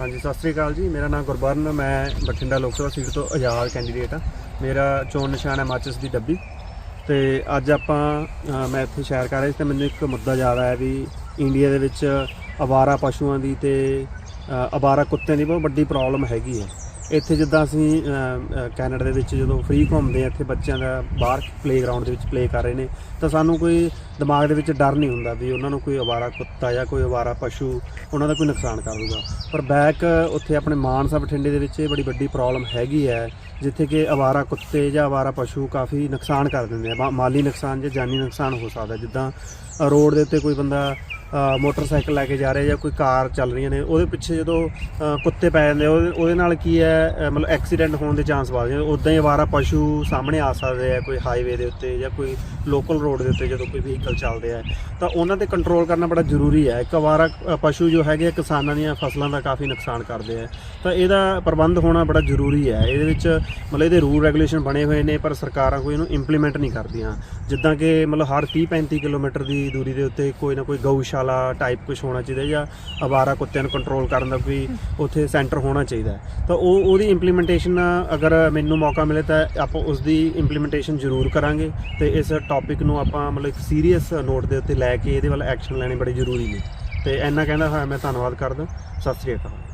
ਹਾਂਜੀ ਸਤਿ ਸ੍ਰੀ ਅਕਾਲ ਜੀ। ਮੇਰਾ ਨਾਮ ਗੁਰਬਰਨ ਮੈਂ ਬਠਿੰਡਾ ਲੋਕ ਸਭਾ ਸੀਟ ਤੋਂ ਆਜ਼ਾਦ ਕੈਂਡੀਡੇਟ ਆ ਮੇਰਾ ਚੋਣ ਨਿਸ਼ਾਨ ਹੈ ਮਾਚਿਸ ਦੀ ਡੱਬੀ। ਤੇ ਅੱਜ ਆਪਾਂ ਮੈਂ ਇੱਥੇ ਸ਼ੇਅਰ ਕਰ ਰਿਹਾ ਸੀ ਤੇ ਮੈਨੂੰ ਇੱਕ ਮੁੱਦਾ ਯਾਦ ਆਇਆ ਵੀ ਇੰਡੀਆ ਦੇ ਵਿੱਚ ਅਵਾਰਾ ਪਸ਼ੂਆਂ ਦੀ ਤੇ ਅ, ਅਵਾਰਾ ਕੁੱਤਿਆਂ ਦੀ ਬਹੁਤ ਵੱਡੀ ਪ੍ਰੋਬਲਮ ਹੈਗੀ ਹੈ। ਇੱਥੇ ਜਿੱਦਾਂ ਅਸੀਂ ਕੈਨੇਡਾ ਦੇ ਵਿੱਚ ਜਦੋਂ ਫ੍ਰੀ ਘੁੰਮਦੇ ਆ ਇੱਥੇ ਬੱਚਿਆਂ ਦਾ ਬਾਹਰ ਪਲੇਗਰਾਉਂਡ ਦੇ ਵਿੱਚ ਪਲੇ ਕਰ ਰਹੇ ਨੇ, ਤਾਂ ਸਾਨੂੰ ਕੋਈ ਦਿਮਾਗ ਦੇ ਵਿੱਚ ਡਰ ਨਹੀਂ ਹੁੰਦਾ ਵੀ ਉਹਨਾਂ ਨੂੰ ਕੋਈ ਅਵਾਰਾ ਕੁੱਤਾ ਜਾਂ ਕੋਈ ਅਵਾਰਾ ਪਸ਼ੂ ਉਹਨਾਂ ਦਾ ਕੋਈ ਨੁਕਸਾਨ ਕਰ ਦੂਗਾ। ਪਰ ਬੈਕ ਉੱਥੇ ਆਪਣੇ ਮਾਨਸਾ ਬਠਿੰਡੇ ਦੇ ਵਿੱਚ ਇਹ ਬੜੀ ਵੱਡੀ ਪ੍ਰੋਬਲਮ ਹੈਗੀ ਹੈ, ਜਿੱਥੇ ਕਿ ਅਵਾਰਾ ਕੁੱਤੇ ਜਾਂ ਅਵਾਰਾ ਪਸ਼ੂ ਕਾਫੀ ਨੁਕਸਾਨ ਕਰ ਦਿੰਦੇ ਆ ਮਾ- ਮਾਲੀ ਨੁਕਸਾਨ ਜਾਂ ਜਾਨੀ ਨੁਕਸਾਨ ਹੋ ਸਕਦਾ ਜਿੱਦਾਂ ਰੋਡ ਦੇ ਉੱਤੇ ਕੋਈ ਬੰਦਾ ਮੋਟਰਸਾਈਕਲ ਲੈ ਕੇ ਜਾ ਰਹੇ ਜਾਂ ਕੋਈ ਕਾਰ ਚੱਲ ਰਹੀਆਂ ਨੇ ਉਹਦੇ ਪਿੱਛੇ ਜਦੋਂ ਕੁੱਤੇ ਪੈ ਜਾਂਦੇ ਉਹਦੇ ਉਹਦੇ ਨਾਲ ਕੀ ਹੈ ਮਤਲਬ ਐਕਸੀਡੈਂਟ ਹੋਣ ਦੇ ਚਾਂਸ ਵੱਧ ਜਾਂਦੇ ਉਦਾਂ ਹੀ ਅਵਾਰਾ ਪਸ਼ੂ ਸਾਹਮਣੇ ਆ ਸਕਦੇ ਆ ਕੋਈ ਹਾਈਵੇ ਦੇ ਉੱਤੇ ਜਾਂ ਕੋਈ ਲੋਕਲ ਰੋਡ ਦੇ ਉੱਤੇ ਜਦੋਂ ਕੋਈ ਵਹੀਕਲ ਚੱਲਦੇ ਆ। ਤਾਂ ਉਹਨਾਂ ਤੇ ਕੰਟਰੋਲ ਕਰਨਾ ਬੜਾ ਜ਼ਰੂਰੀ ਹੈ। ਇੱਕ ਅਵਾਰਾ ਪਸ਼ੂ ਜੋ ਹੈਗੇ ਆ, ਕਿਸਾਨਾਂ ਦੀਆਂ ਫਸਲਾਂ ਦਾ ਕਾਫੀ ਨੁਕਸਾਨ ਕਰਦੇ ਆ। ਤਾਂ ਇਹਦਾ ਪ੍ਰਬੰਧ ਹੋਣਾ ਬੜਾ ਜ਼ਰੂਰੀ ਹੈ। ਇਹਦੇ ਵਿੱਚ ਮਤਲਬ ਇਹਦੇ ਰੂਲ ਰੈਗੂਲੇਸ਼ਨ ਬਣੇ ਹੋਏ ਨੇ ਪਰ ਸਰਕਾਰਾਂ ਕੋਈ ਇਹਨੂੰ ਇੰਪਲੀਮੈਂਟ ਨਹੀਂ ਕਰਦੀਆਂ। ਜਿੱਦਾਂ ਕਿ ਮਤਲਬ ਹਰ 30 35 ਕਿਲੋਮੀਟਰ ਦੀ ਦੂਰੀ ਦੇ ਉੱਤੇ ਕੋਈ ਨਾ ਕੋਈ ਗਊਸ਼ਾਲਾ ਟਾਈਪ ਕੁਝ ਹੋਣਾ ਚਾਹੀਦਾ ਜਾਂ ਅਵਾਰਾ ਕੁੱਤਿਆਂ ਨੂੰ ਕੰਟਰੋਲ ਕਰਨ ਦਾ ਕੋਈ ਉੱਥੇ ਸੈਂਟਰ ਹੋਣਾ ਚਾਹੀਦਾ ਤਾਂ ਉਹ, ਉਹਦੀ ਇੰਪਲੀਮੈਂਟੇਸ਼ਨ ਅਗਰ ਮੈਨੂੰ ਮੌਕਾ ਮਿਲੇ ਤਾਂ ਆਪਾਂ ਉਸ ਦੀ ਇੰਪਲੀਮੈਂਟੇਸ਼ਨ ਜ਼ਰੂਰ ਕਰਾਂਗੇ ਤੇ ਇਸ ਟੌਪਿਕ ਨੂੰ ਆਪਾਂ ਮਤਲਬ ਇੱਕ ਸੀਰੀਅਸ ਨੋਟ ਦੇ ਉੱਤੇ ਲੈ ਕੇ ਇਹਦੇ ਵੱਲ ਐਕਸ਼ਨ ਲੈਣੇ ਬੜੇ ਜ਼ਰੂਰੀ ਨੇ। ਤੇ ਇੰਨਾ ਕਹਿੰਦਾ ਹੋਇਆ ਮੈਂ ਧੰਨਵਾਦ ਕਰਦਾ। ਸਤਿ ਸ੍ਰੀ ਅਕਾਲ।